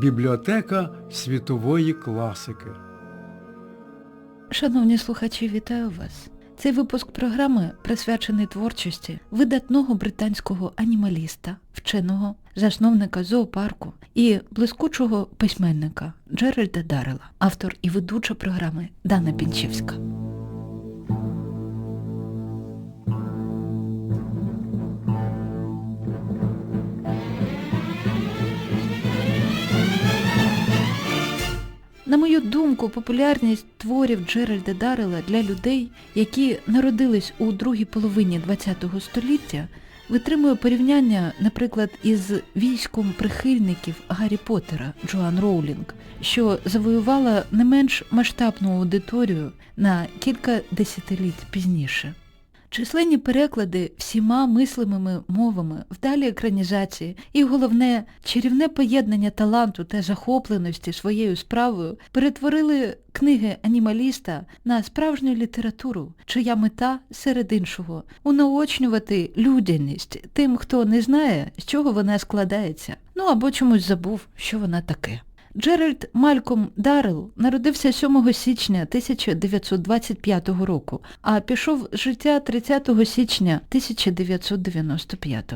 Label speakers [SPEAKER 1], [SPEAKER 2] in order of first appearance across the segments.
[SPEAKER 1] Бібліотека світової класики.
[SPEAKER 2] Шановні слухачі, вітаю вас. Цей випуск програми присвячений творчості видатного британського анімаліста, вченого, засновника зоопарку і блискучого письменника Джеральда Даррела, автор і ведуча програми Дана Пінчевська. На мою думку, популярність творів Джеральда Даррела для людей, які народились у другій половині ХХ століття, витримує порівняння, наприклад, із військом прихильників Гаррі Поттера Джоан Роулінг, що завоювала не менш масштабну аудиторію на кілька десятиліть пізніше. Численні переклади всіма мислимими мовами, вдалі екранізації і, головне, чарівне поєднання таланту та захопленості своєю справою перетворили книги анімаліста на справжню літературу, чия мета, серед іншого, унаочнювати людяність тим, хто не знає, з чого вона складається, ну або чомусь забув, що вона таке. Джеральд Мальком Даррелл народився 7 січня 1925 року, а пішов з життя 30 січня 1995.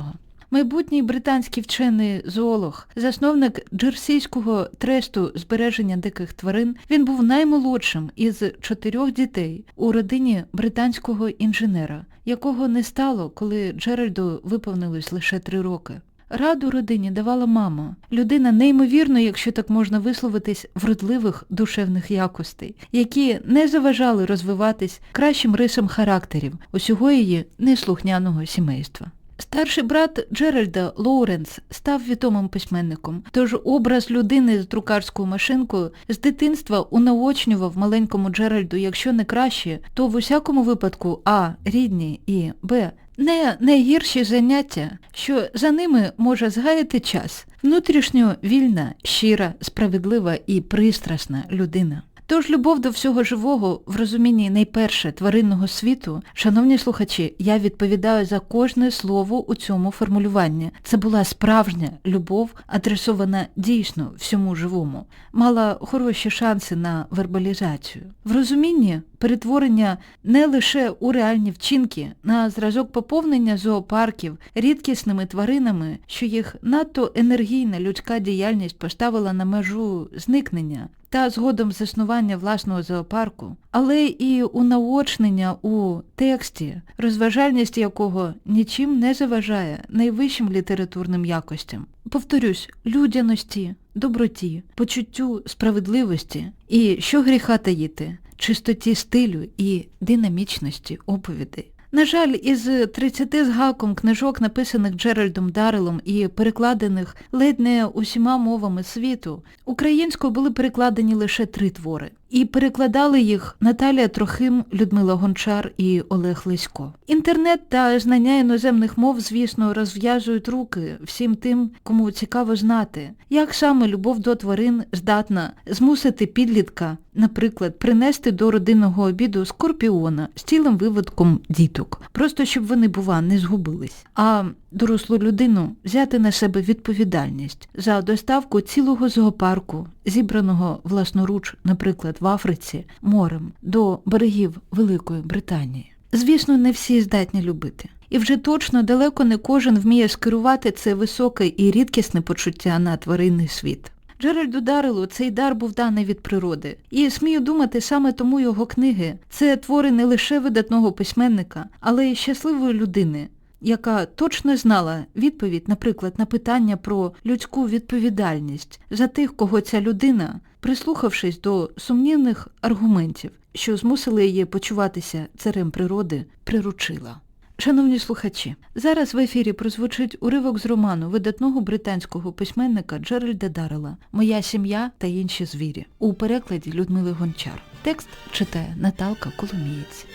[SPEAKER 2] Майбутній британський вчений зоолог, засновник джерсійського тресту збереження диких тварин, він був наймолодшим із чотирьох дітей у родині британського інженера, якого не стало, коли Джеральду виповнилось лише три роки. Раду родині давала мама, людина неймовірно, якщо так можна висловитись, вродливих душевних якостей, які не заважали розвиватись кращим рисам характерів усього її неслухняного сімейства. Старший брат Джеральда Лоуренс став відомим письменником, тож образ людини з друкарською машинкою з дитинства унаочнював маленькому Джеральду, якщо не краще, то в усякому випадку А. рідні і Б. Не найгірші заняття, що за ними може згаяти час, внутрішньо вільна, щира, справедлива і пристрасна людина. Тож любов до всього живого в розумінні найперше тваринного світу, шановні слухачі, я відповідаю за кожне слово у цьому формулюванні. Це була справжня любов, адресована дійсно всьому живому, мала хороші шанси на вербалізацію. В розумінні перетворення не лише у реальні вчинки, на зразок поповнення зоопарків рідкісними тваринами, що їх надто енергійна людська діяльність поставила на межу зникнення, та згодом заснування власного зоопарку, але і унаочнення у тексті, розважальність якого нічим не заважає найвищим літературним якостям. Повторюсь, людяності, доброті, почуттю справедливості і, що гріха таїти, чистоті стилю і динамічності оповідей. На жаль, із 30 з гаком книжок, написаних Джеральдом Даррелом і перекладених ледь не усіма мовами світу, українською були перекладені лише три твори. І перекладали їх Наталія Трохим, Людмила Гончар і Олег Лисько. Інтернет та знання іноземних мов, звісно, розв'язують руки всім тим, кому цікаво знати, як саме любов до тварин здатна змусити підлітка, наприклад, принести до родинного обіду скорпіона з цілим виводком діток, просто щоб вони, бува, не згубились. А дорослу людину взяти на себе відповідальність за доставку цілого зоопарку, зібраного власноруч, наприклад, в Африці, морем, до берегів Великої Британії. Звісно, не всі здатні любити. І вже точно далеко не кожен вміє скерувати це високе і рідкісне почуття на тваринний світ. Джеральду Даррелу цей дар був даний від природи. І смію думати, саме тому його книги це твори не лише видатного письменника, але й щасливої людини, яка точно знала відповідь, наприклад, на питання про людську відповідальність за тих, кого ця людина, прислухавшись до сумнівних аргументів, що змусили її почуватися царем природи, приручила. Шановні слухачі, зараз в ефірі прозвучить уривок з роману видатного британського письменника Джеральда Даррела «Моя сім'я та інші звірі» у перекладі Людмили Гончар. Текст читає Наталка Коломієць.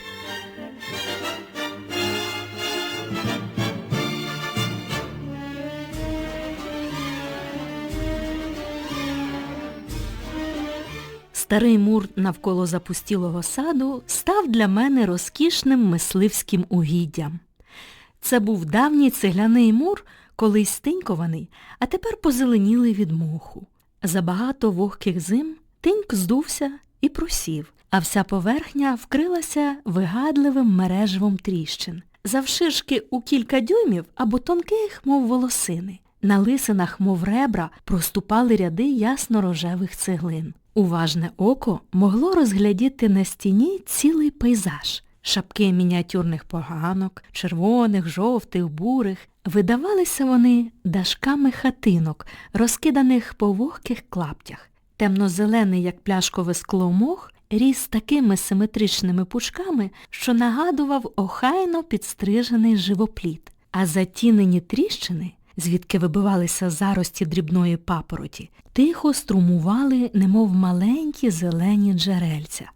[SPEAKER 3] Старий мур навколо запустілого саду став для мене розкішним мисливським угіддям. Це був давній цегляний мур, колись стинькований, а тепер позеленілий від моху. За багато вогких зим тиньк здувся і просів, а вся поверхня вкрилася вигадливим мереживом тріщин, завширшки у кілька дюймів або тонких, мов волосини. На лисинах, мов ребра, проступали ряди ясно-рожевих цеглин. Уважне око могло розглядіти на стіні цілий пейзаж. Шапки мініатюрних поганок, червоних, жовтих, бурих. Видавалися вони дашками хатинок, розкиданих по вогких клаптях. Темно-зелений, як пляшкове скло мох, ріс такими симетричними пучками, що нагадував охайно підстрижений живопліт, а затінені тріщини, звідки вибивалися зарості дрібної папороті, тихо струмували, немов маленькі зелені джерельця.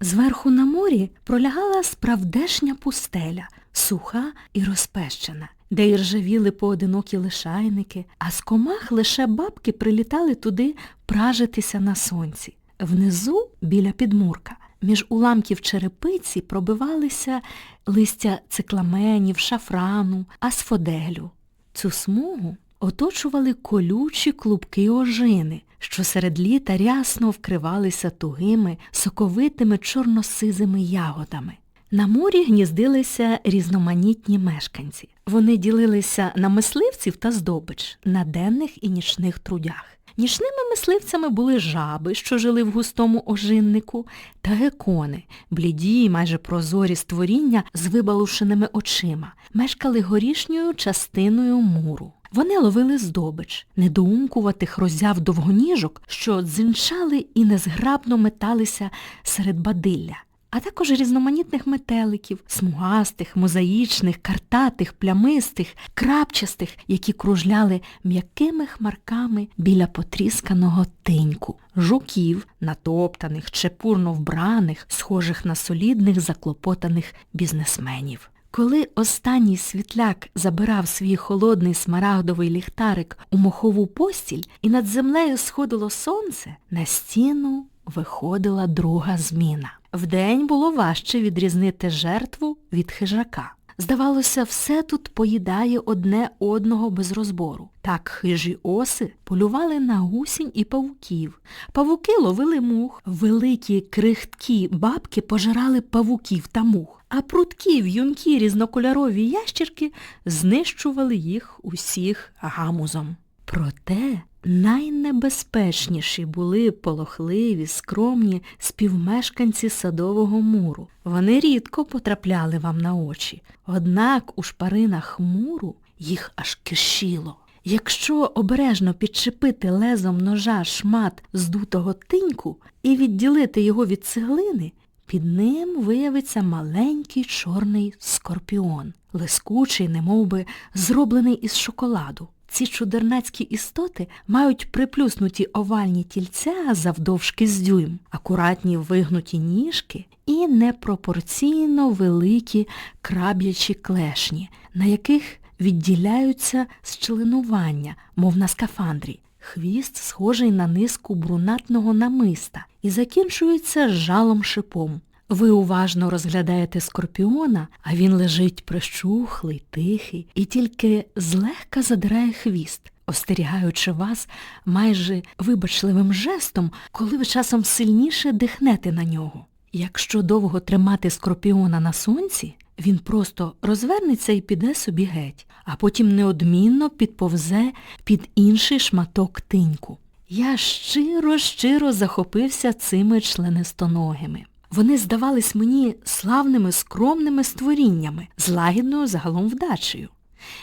[SPEAKER 3] Зверху на морі пролягала справдешня пустеля, суха і розпещена, де іржавіли поодинокі лишайники, а з комах лише бабки прилітали туди пражитися на сонці. Внизу, біля підмурка, між уламків черепиці пробивалися листя цикламенів, шафрану, асфоделю. Цю смугу оточували колючі клубки ожини, що серед літа рясно вкривалися тугими, соковитими чорносизими ягодами. На морі гніздилися різноманітні мешканці. Вони ділилися на мисливців та здобич, на денних і нічних трудях. Нічними мисливцями були жаби, що жили в густому ожиннику, та гекони, бліді й майже прозорі створіння з вибалушеними очима, мешкали горішньою частиною муру. Вони ловили здобич, недоумкуватих роззяв довгоніжок, що дзинчали і незграбно металися серед бадилля, а також різноманітних метеликів, смугастих, мозаїчних, картатих, плямистих, крапчастих, які кружляли м'якими хмарками біля потрісканого тиньку, жуків, натоптаних, чепурно вбраних, схожих на солідних заклопотаних бізнесменів. Коли останній світляк забирав свій холодний смарагдовий ліхтарик у мохову постіль і над землею сходило сонце, на стіну виходила друга зміна. Вдень було важче відрізнити жертву від хижака. Здавалося, все тут поїдає одне одного без розбору. Так хижі оси полювали на гусінь і павуків. Павуки ловили мух, великі крихткі бабки пожирали павуків та мух, а прудкі в'юнкі різнокольорові ящірки знищували їх усіх гамузом. Проте найнебезпечніші були полохливі, скромні співмешканці садового муру. Вони рідко потрапляли вам на очі, однак у шпаринах муру їх аж кишіло. Якщо обережно підчепити лезом ножа шмат здутого тиньку і відділити його від цеглини, під ним виявиться маленький чорний скорпіон, лискучий, немовби зроблений із шоколаду. Ці чудернацькі істоти мають приплюснуті овальні тільця завдовжки з дюйм, акуратні вигнуті ніжки і непропорційно великі краб'ячі клешні, на яких відділяються зчленування, мов на скафандрі. Хвіст схожий на низку брунатного намиста і закінчується жалом шипом. Ви уважно розглядаєте скорпіона, а він лежить прищухлий, тихий і тільки злегка задирає хвіст, остерігаючи вас майже вибачливим жестом, коли ви часом сильніше дихнете на нього. Якщо довго тримати скорпіона на сонці, він просто розвернеться і піде собі геть, а потім неодмінно підповзе під інший шматок тиньку. Я щиро-щиро захопився цими членистоногими. Вони здавались мені славними, скромними створіннями, з лагідною загалом вдачею.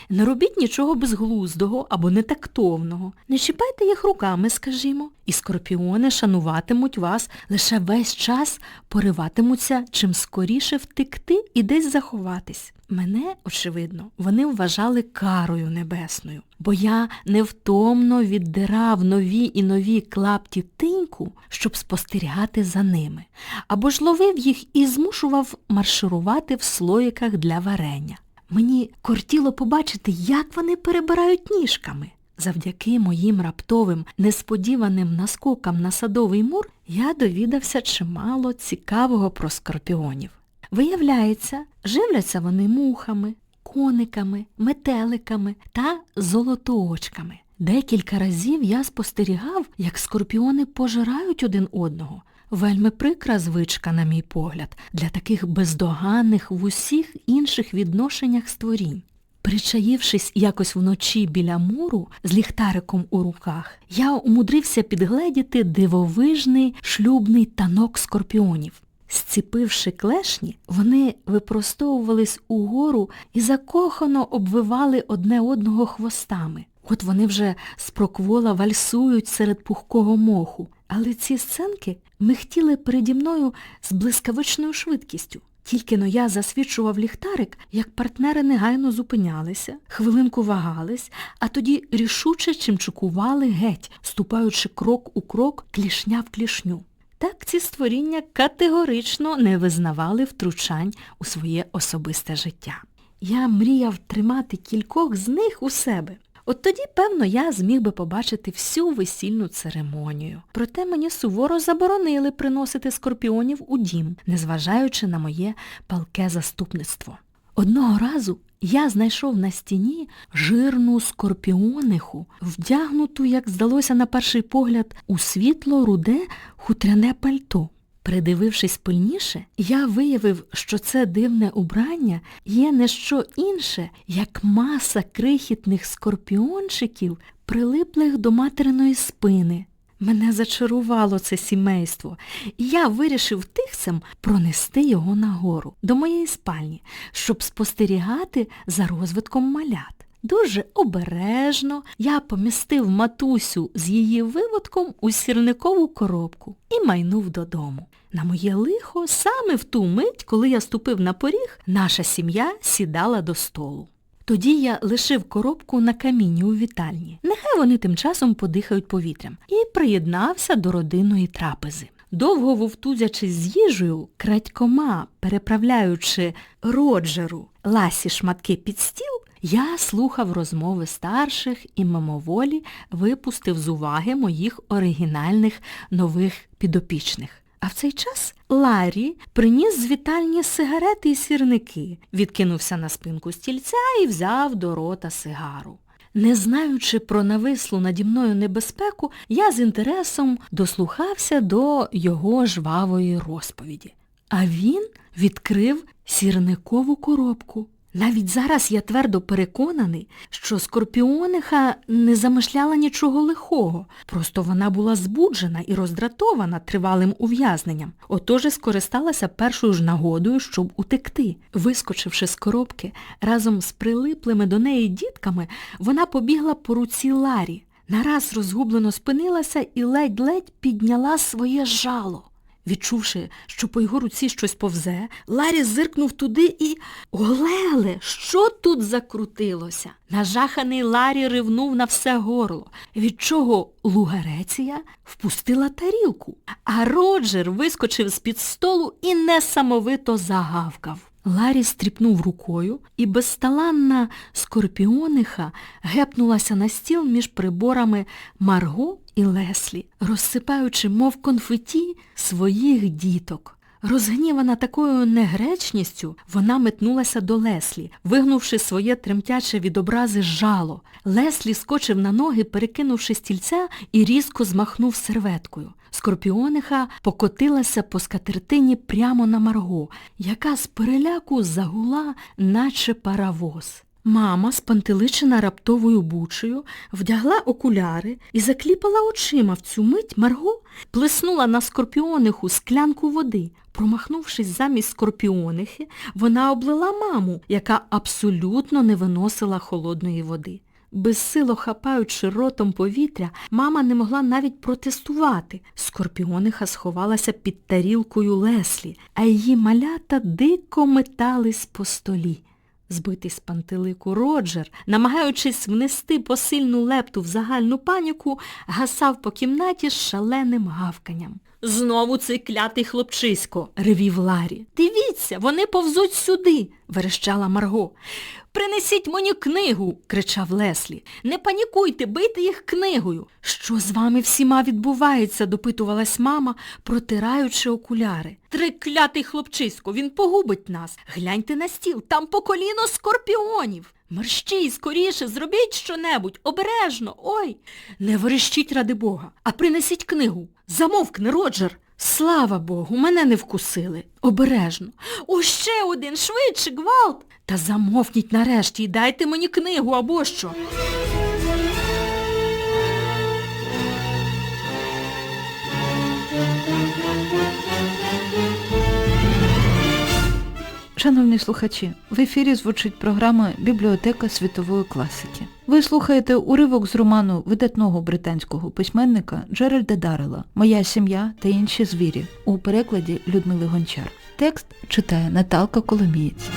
[SPEAKER 3] Не робіть нічого безглуздого або нетактовного, не чіпайте їх руками, скажімо, і скорпіони шануватимуть вас, лише весь час пориватимуться чим скоріше втекти і десь заховатись. Мене, очевидно, вони вважали карою небесною, бо я невтомно віддирав нові і нові клапті тиньку, щоб спостерігати за ними, або ж ловив їх і змушував марширувати в слоїках для варення. Мені кортіло побачити, як вони перебирають ніжками. Завдяки моїм раптовим, несподіваним наскокам на садовий мур я довідався чимало цікавого про скорпіонів. Виявляється, живляться вони мухами, кониками, метеликами та золотоочками. Декілька разів я спостерігав, як скорпіони пожирають один одного. Вельми прикра звичка, на мій погляд, для таких бездоганних в усіх інших відношеннях створінь. Причаївшись якось вночі біля муру з ліхтариком у руках, я умудрився підгледіти дивовижний шлюбний танок скорпіонів. Зціпивши клешні, вони випростовувались угору і закохано обвивали одне одного хвостами. От вони вже спроквола вальсують серед пухкого моху, але ці сценки михтіли переді мною з блискавичною швидкістю. Тільки но я засвічував ліхтарик, як партнери негайно зупинялися, хвилинку вагались, а тоді рішуче чимчукували геть, ступаючи крок у крок, клішня в клішню. Так ці створіння категорично не визнавали втручань у своє особисте життя. Я мріяв тримати кількох з них у себе. От тоді, певно, я зміг би побачити всю весільну церемонію. Проте мені суворо заборонили приносити скорпіонів у дім, незважаючи на моє палке заступництво. Одного разу я знайшов на стіні жирну скорпіониху, вдягнуту, як здалося на перший погляд, у світло-руде хутряне пальто. Придивившись пильніше, я виявив, що це дивне убрання є не що інше, як маса крихітних скорпіончиків, прилиплих до материної спини. Мене зачарувало це сімейство, і я вирішив тихцем пронести його нагору, до моєї спальні, щоб спостерігати за розвитком малят. Дуже обережно я помістив матусю з її виводком у сірникову коробку і майнув додому. На моє лихо, саме в ту мить, коли я ступив на поріг, наша сім'я сідала до столу. Тоді я лишив коробку на камінні у вітальні. Нехай вони тим часом подихають повітрям. І приєднався до родинної трапези. Довго вовтузячись з їжею, крадькома, переправляючи Роджеру ласі шматки під стіл, я слухав розмови старших і мимоволі випустив з уваги моїх оригінальних нових підопічних. А в цей час Ларі приніс з вітальні сигарети і сірники, відкинувся на спинку стільця і взяв до рота сигару. Не знаючи про навислу наді мною небезпеку, я з інтересом дослухався до його жвавої розповіді. А він відкрив сірникову коробку. Навіть зараз я твердо переконаний, що скорпіониха не замишляла нічого лихого, просто вона була збуджена і роздратована тривалим ув'язненням, отож і скористалася першою ж нагодою, щоб утекти. Вискочивши з коробки, разом з прилиплими до неї дітками, вона побігла по руці Ларі, нараз розгублено спинилася і ледь-ледь підняла своє жало. Відчувши, що по його руці щось повзе, Ларі зиркнув туди і... Олеле, що тут закрутилося? Нажаханий Ларі ривнув на все горло, від чого Лугареція впустила тарілку, а Роджер вискочив з-під столу і несамовито загавкав. Ларі стріпнув рукою, і безталанна скорпіониха гепнулася на стіл між приборами Марго і Леслі, розсипаючи, мов конфеті, своїх діток. Розгнівана такою негречністю, вона метнулася до Леслі, вигнувши своє тремтяче від образи жало. Леслі скочив на ноги, перекинувши стільця і різко змахнув серветкою. Скорпіониха покотилася по скатертині прямо на Марго, яка з переляку загула, наче паровоз. Мама, спантеличена раптовою бучею, вдягла окуляри і закліпала очима в цю мить Марго, плеснула на скорпіониху склянку води. Промахнувшись замість скорпіонихи, вона облила маму, яка абсолютно не виносила холодної води. Безсило хапаючи ротом повітря, мама не могла навіть протестувати. Скорпіониха сховалася під тарілкою Леслі, а її малята дико метались по столі. Збитий з пантелику Роджер, намагаючись внести посильну лепту в загальну паніку, гасав по кімнаті з шаленим гавканням. Знову цей клятий хлопчисько, ревів Ларі. Дивіться, вони повзуть сюди, верещала Марго. Принесіть мені книгу, кричав Леслі. Не панікуйте, бийте їх книгою. Що з вами всіма відбувається? допитувалась мама, протираючи окуляри. Триклятий хлопчисько, він погубить нас. Гляньте на стіл, там по коліно скорпіонів. Мерщій, скоріше, зробіть щонебудь, обережно, ой. Не верещіть, ради Бога, а принесіть книгу. Замовкни, Роджер. Слава Богу, мене не вкусили. Обережно. О, ще один, швидше, гвалт. Та замовкніть нарешті і дайте мені книгу або що.
[SPEAKER 2] Шановні слухачі, в ефірі звучить програма Бібліотека світової класики. Ви слухаєте уривок з роману видатного британського письменника Джеральда Даррела Моя сім'я та інші звірі у перекладі Людмили Гончар. Текст читає Наталка Коломієць.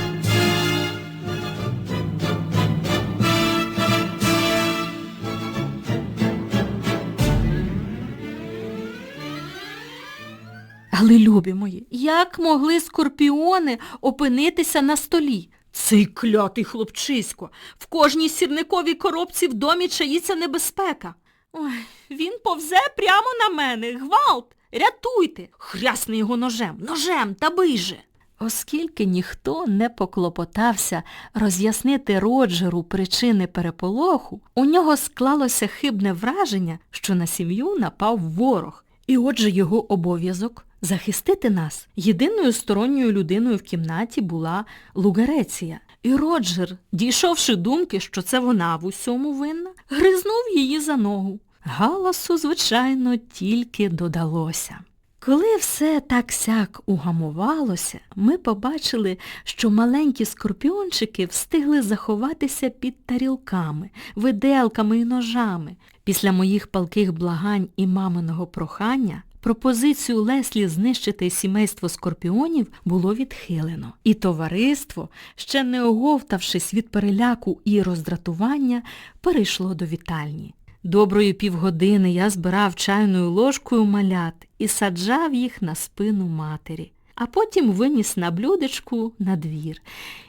[SPEAKER 3] Але, любі мої, як могли скорпіони опинитися на столі? Цей клятий хлопчисько. В кожній сірниковій коробці в домі чаїться небезпека. Ой, він повзе прямо на мене. Гвалт! Рятуйте! Хрясни його ножем, ножем та биже. Оскільки ніхто не поклопотався роз'яснити Роджеру причини переполоху, у нього склалося хибне враження, що на сім'ю напав ворог. І отже його обов'язок захистити нас. Єдиною сторонньою людиною в кімнаті була Лугареція. І Роджер, дійшовши думки, що це вона в усьому винна, гризнув її за ногу. Галасу, звичайно, тільки додалося. Коли все так сяк угамувалося, ми побачили, що маленькі скорпіончики встигли заховатися під тарілками, виделками і ножами. Після моїх палких благань і маминого прохання пропозицію Леслі знищити сімейство скорпіонів було відхилено. І товариство, ще не оговтавшись від переляку і роздратування, перейшло до вітальні. Доброї півгодини я збирав чайною ложкою малят і саджав їх на спину матері, а потім виніс на блюдечку на двір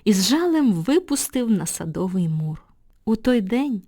[SPEAKER 3] і з жалем випустив на садовий мур. У той день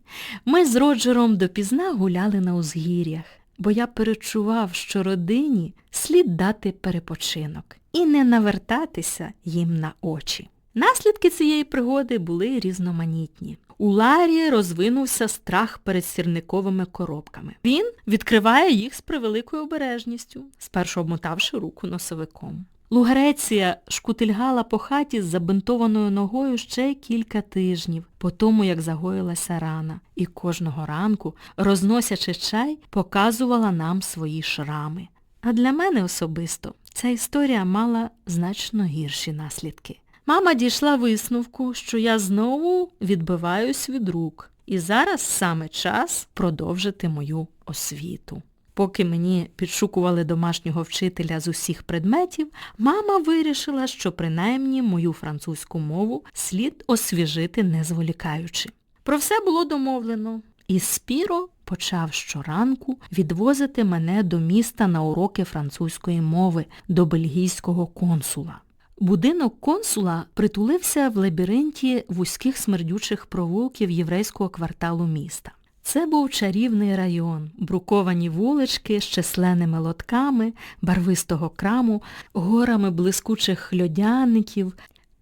[SPEAKER 3] ми з Роджером допізна гуляли на узгір'ях, бо я перечував, що родині слід дати перепочинок і не навертатися їм на очі. Наслідки цієї пригоди були різноманітні. У Ларі розвинувся страх перед сірниковими коробками. Він відкриває їх з превеликою обережністю, спершу обмотавши руку носовиком. Лугареція шкутильгала по хаті з забинтованою ногою ще кілька тижнів, по тому, як загоїлася рана, і кожного ранку, розносячи чай, показувала нам свої шрами. А для мене особисто ця історія мала значно гірші наслідки. Мама дійшла висновку, що я знову відбиваюсь від рук, і зараз саме час продовжити мою освіту. Поки мені підшукували домашнього вчителя з усіх предметів, мама вирішила, що принаймні мою французьку мову слід освіжити не зволікаючи. Про все було домовлено, і Спіро почав щоранку відвозити мене до міста на уроки французької мови, до бельгійського консула. Будинок консула притулився в лабіринті вузьких смердючих провулків єврейського кварталу міста. Це був чарівний район, бруковані вулички з численними лотками, барвистого краму, горами блискучих льодяників,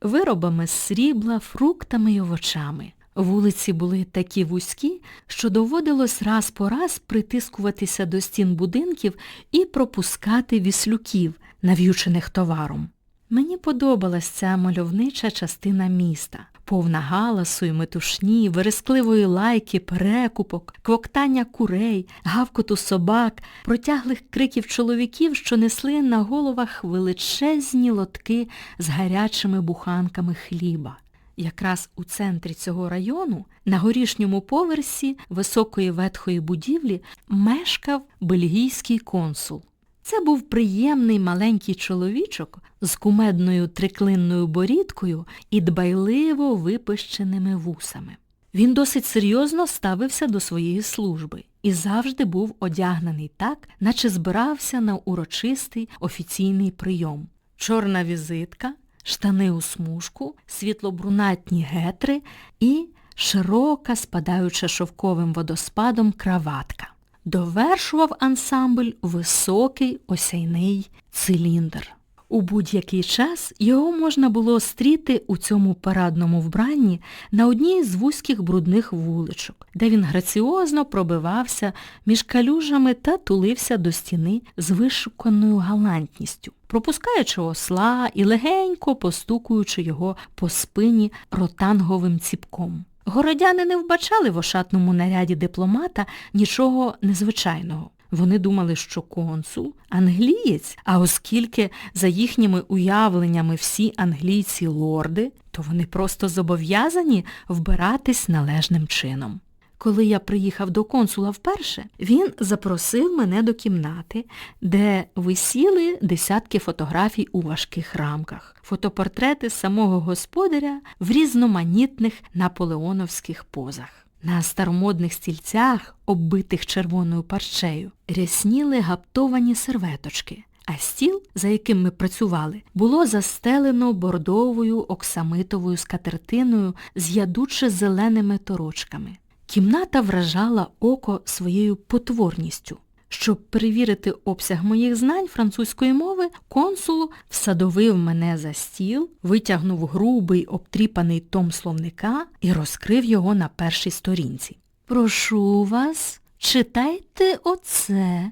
[SPEAKER 3] виробами з срібла, фруктами й овочами. Вулиці були такі вузькі, що доводилось раз по раз притискуватися до стін будинків і пропускати віслюків, нав'ючених товаром. Мені подобалась ця мальовнича частина міста, повна галасу і метушні, верескливої лайки, перекупок, квоктання курей, гавкоту собак, протяглих криків чоловіків, що несли на головах величезні лотки з гарячими буханками хліба. Якраз у центрі цього району, на горішньому поверсі високої ветхої будівлі, мешкав бельгійський консул. Це був приємний маленький чоловічок з кумедною триклинною борідкою і дбайливо випищеними вусами. Він досить серйозно ставився до своєї служби і завжди був одягнений так, наче збирався на урочистий офіційний прийом. Чорна візитка, штани у смужку, світлобрунатні гетри і широка, спадаюча шовковим водоспадом краватка. Довершував ансамбль високий осяйний циліндр. У будь-який час його можна було стріти у цьому парадному вбранні на одній з вузьких брудних вуличок, де він граціозно пробивався між калюжами та тулився до стіни з вишуканою галантністю, пропускаючи осла і легенько постукуючи його по спині ротанговим ціпком. Городяни не вбачали в ошатному наряді дипломата нічого незвичайного. Вони думали, що консул англієць, а оскільки за їхніми уявленнями всі англійці лорди, то вони просто зобов'язані вбиратись належним чином. Коли я приїхав до консула вперше, він запросив мене до кімнати, де висіли десятки фотографій у важких рамках, фотопортрети самого господаря в різноманітних наполеоновських позах. На старомодних стільцях, оббитих червоною парчею, рясніли гаптовані серветочки, а стіл, за яким ми працювали, було застелено бордовою оксамитовою скатертиною з ядуче зеленими торочками. Кімната вражала око своєю потворністю. Щоб перевірити обсяг моїх знань французької мови, консул всадовив мене за стіл, витягнув грубий обтріпаний том словника і розкрив його на першій сторінці. Прошу вас, читайте оце,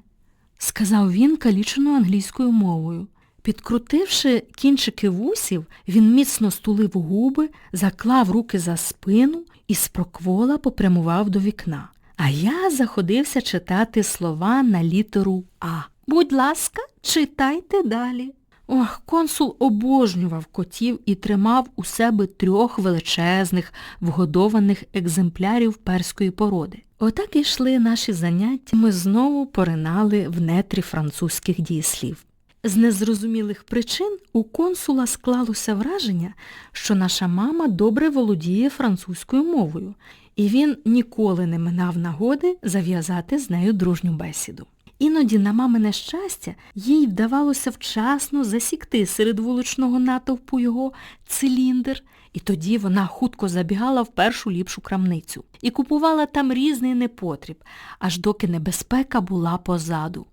[SPEAKER 3] сказав він каліченою англійською мовою. Підкрутивши кінчики вусів, він міцно стулив губи, заклав руки за спину і спроквола попрямував до вікна. А я заходився читати слова на літеру А. Будь ласка, читайте далі. Ох, консул обожнював котів і тримав у себе трьох величезних, вгодованих екземплярів перської породи. Отак і йшли наші заняття, ми знову поринали в нетрі французьких дієслів. З незрозумілих причин у консула склалося враження, що наша мама добре володіє французькою мовою, і він ніколи не минав нагоди зав'язати з нею дружню бесіду. Іноді, на мамине щастя, їй вдавалося вчасно засікти серед вуличного натовпу його циліндр, і тоді вона хутко забігала в першу ліпшу крамницю і купувала там різний непотріб, аж доки небезпека була позаду.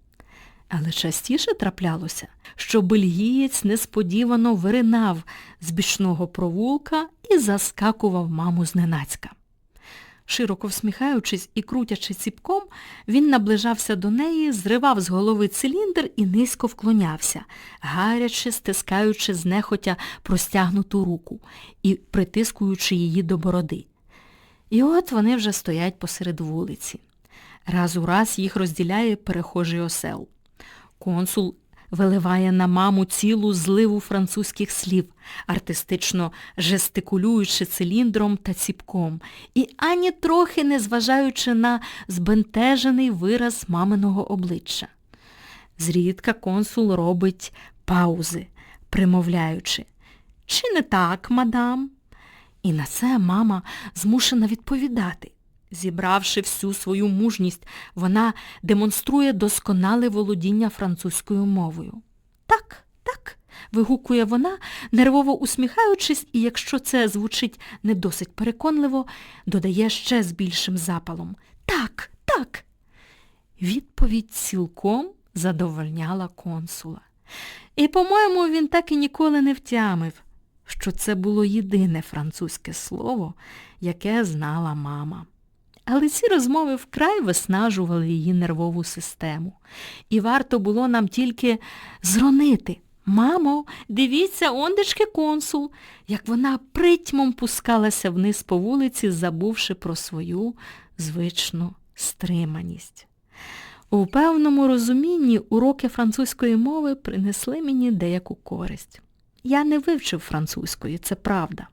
[SPEAKER 3] Але частіше траплялося, що бельгієць несподівано виринав з бічного провулка і заскакував маму зненацька. Широко всміхаючись і крутячи ціпком, він наближався до неї, зривав з голови циліндр і низько вклонявся, гаряче стискаючи знехотя простягнуту руку і притискуючи її до бороди. І от вони вже стоять посеред вулиці. Раз у раз їх розділяє перехожий осел. Консул виливає на маму цілу зливу французьких слів, артистично жестикулюючи циліндром та ціпком, і ані трохи не зважаючи на збентежений вираз маминого обличчя. Зрідка консул робить паузи, примовляючи Чи не так, мадам? І на це мама змушена відповідати. Зібравши всю свою мужність, вона демонструє досконале володіння французькою мовою. Так, так, вигукує вона, нервово усміхаючись, і якщо це звучить не досить переконливо, додає ще з більшим запалом. Так, так. Відповідь цілком задовольняла консула. І, по-моєму, він так і ніколи не втямив, що це було єдине французьке слово, яке знала мама. Але ці розмови вкрай виснажували її нервову систему. І варто було нам тільки зронити. Мамо, дивіться, ондечки консул, як вона притьмом пускалася вниз по вулиці, забувши про свою звичну стриманість. У певному розумінні уроки французької мови принесли мені деяку користь. Я не вивчив французької, це правда.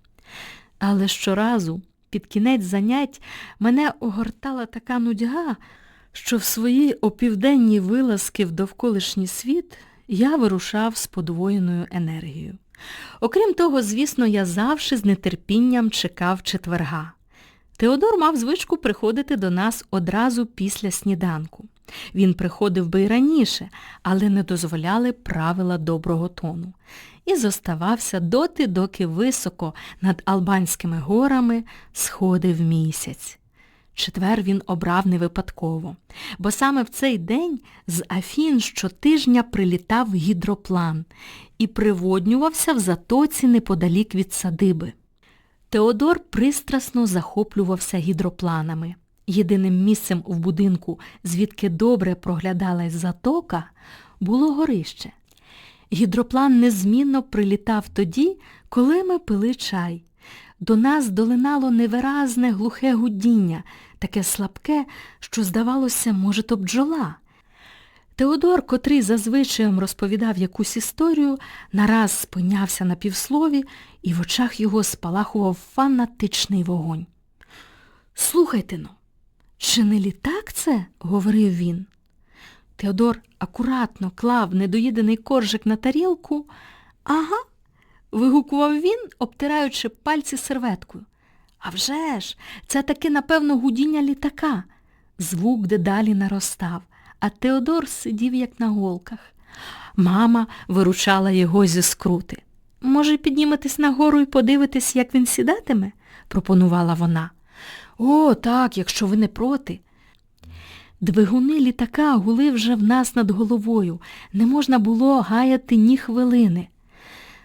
[SPEAKER 3] Але щоразу, під кінець занять, мене огортала така нудьга, що в свої опівденні вилазки в довколишній світ я вирушав з подвоєною енергією. Окрім того, звісно, я завжди з нетерпінням чекав четверга. Теодор мав звичку приходити до нас одразу після сніданку. Він приходив би й раніше, але не дозволяли правила доброго тону. І зоставався доти, доки високо над Албанськими горами сходив місяць. Четвер він обрав не випадково, бо саме в цей день з Афін щотижня прилітав гідроплан і приводнювався в затоці неподалік від садиби. Теодор пристрасно захоплювався гідропланами. Єдиним місцем в будинку, звідки добре проглядалась затока, було горище. Гідроплан незмінно прилітав тоді, коли ми пили чай. До нас долинало невиразне глухе гудіння, таке слабке, що, здавалося, може, то бджола. Теодор, котрий зазвичаєм розповідав якусь історію, нараз спинявся на півслові, і в очах його спалахував фанатичний вогонь. Слухайте но, чи не літак це? говорив він. Теодор акуратно клав недоїдений коржик на тарілку. Ага, вигукував він, обтираючи пальці серветкою. А вже ж, це таки, напевно, гудіння літака. Звук дедалі наростав, а Теодор сидів, як на голках. Мама виручала його зі скрути. Може, підніметесь нагору і подивитись, як він сідатиме? пропонувала вона. О, так, якщо ви не проти. Двигуни літака гули вже в нас над головою, не можна було гаяти ні хвилини.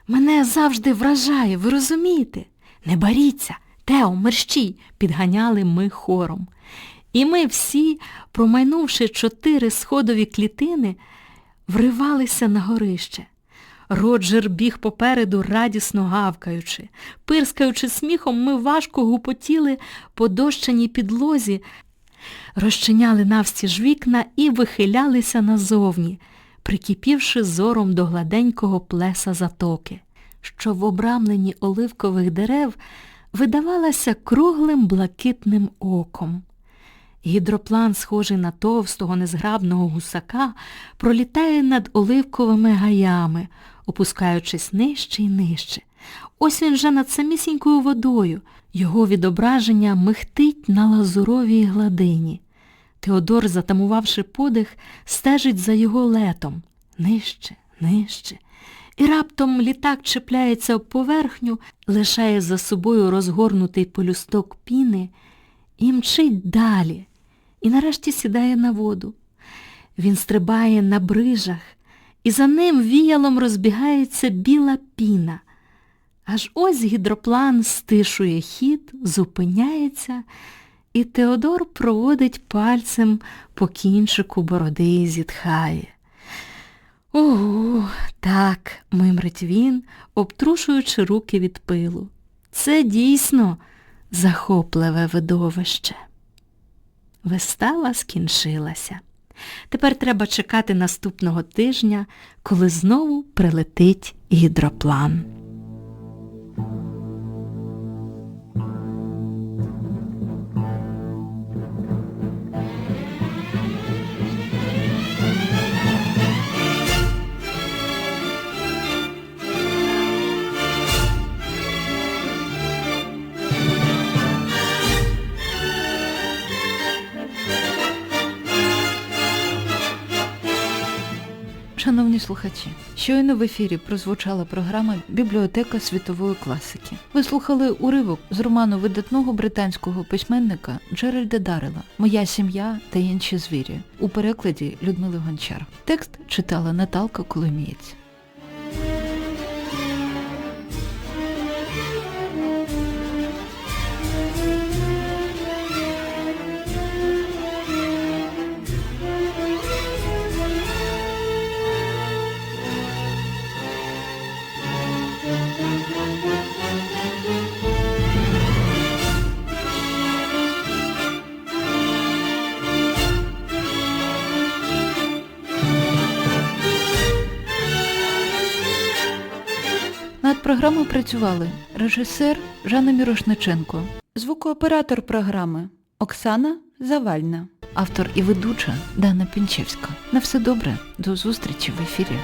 [SPEAKER 3] Мене завжди вражає, ви розумієте? Не боріться, Тео, мерщій, підганяли ми хором. І ми всі, промайнувши чотири сходові клітини, вривалися на горище. Роджер біг попереду, радісно гавкаючи. Пирскаючи сміхом, ми важко гупотіли по дощаній підлозі, розчиняли навстіж вікна і вихилялися назовні, прикипівши зором до гладенького плеса затоки, що в обрамленні оливкових дерев видавалася круглим блакитним оком. Гідроплан, схожий на товстого незграбного гусака, пролітає над оливковими гаями, опускаючись нижче й нижче. Ось він же над самісінькою водою. Його відображення михтить на лазуровій гладині. Теодор, затамувавши подих, стежить за його летом. Нижче, нижче. І раптом літак чіпляється об поверхню, лишає за собою розгорнутий полюсток піни і мчить далі, і нарешті сідає на воду. Він стрибає на брижах, і за ним віялом розбігається біла піна. Аж ось гідроплан стишує хід, зупиняється, і Теодор проводить пальцем по кінчику бороди і зітхає. Ого, так, мимрить він, обтрушуючи руки від пилу. Це дійсно захопливе видовище. Вистава скінчилася. Тепер треба чекати наступного тижня, коли знову прилетить гідроплан.
[SPEAKER 2] Слухачі, щойно в ефірі прозвучала програма Бібліотека світової класики. Ви слухали уривок з роману видатного британського письменника Джеральда Дарела Моя сім'я та інші звірі у перекладі Людмили Гончар. Текст читала Наталка Коломієць. Над програмою працювали режисер Жанна Мірошниченко, звукооператор програми Оксана Завальна, автор і ведуча Дана Пінчевська. На все добре, до зустрічі в ефірі.